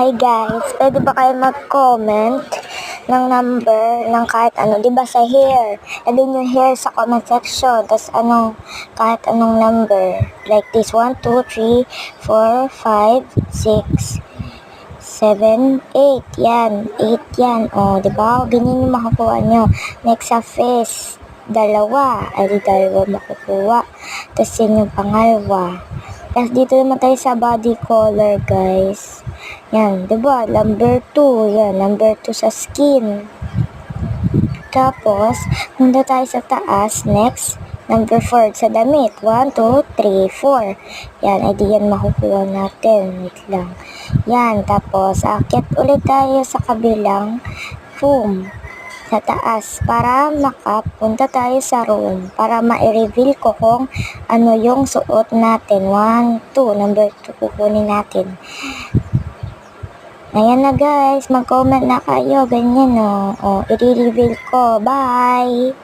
Hi guys, pwede ba kayo mag-comment ng number ng kahit ano, di ba sa hair? Then yung hair sa comment section, tapos anong, kahit anong number. Like this, 1, 2, 3, 4, 5, 6, 7, 8. Yan, 8 yan. O, di ba? Ganyan yung makukuha nyo. Next sa face, dalawa. Ay, di dalawa makukuha. Tapos yan yung pangalawa. Tapos dito naman tayo sa body color, guys. Yan, ba? Number 2. Yan, number 2 sa skin. Tapos, punta tayo sa taas. Next, number 4 sa damit. 1, 2, 3, 4. Yan, ay di yan makukuha natin. Wait lang. Yan, tapos, akit ulit tayo sa kabilang room sa taas para makapunta tayo sa room para ma-reveal ko kung ano yung suot natin. 1, 2, number 2 kukunin natin. Ayan na guys, mag-comment na kayo, ganyan o. Oh. O, i-reveal ko. Bye!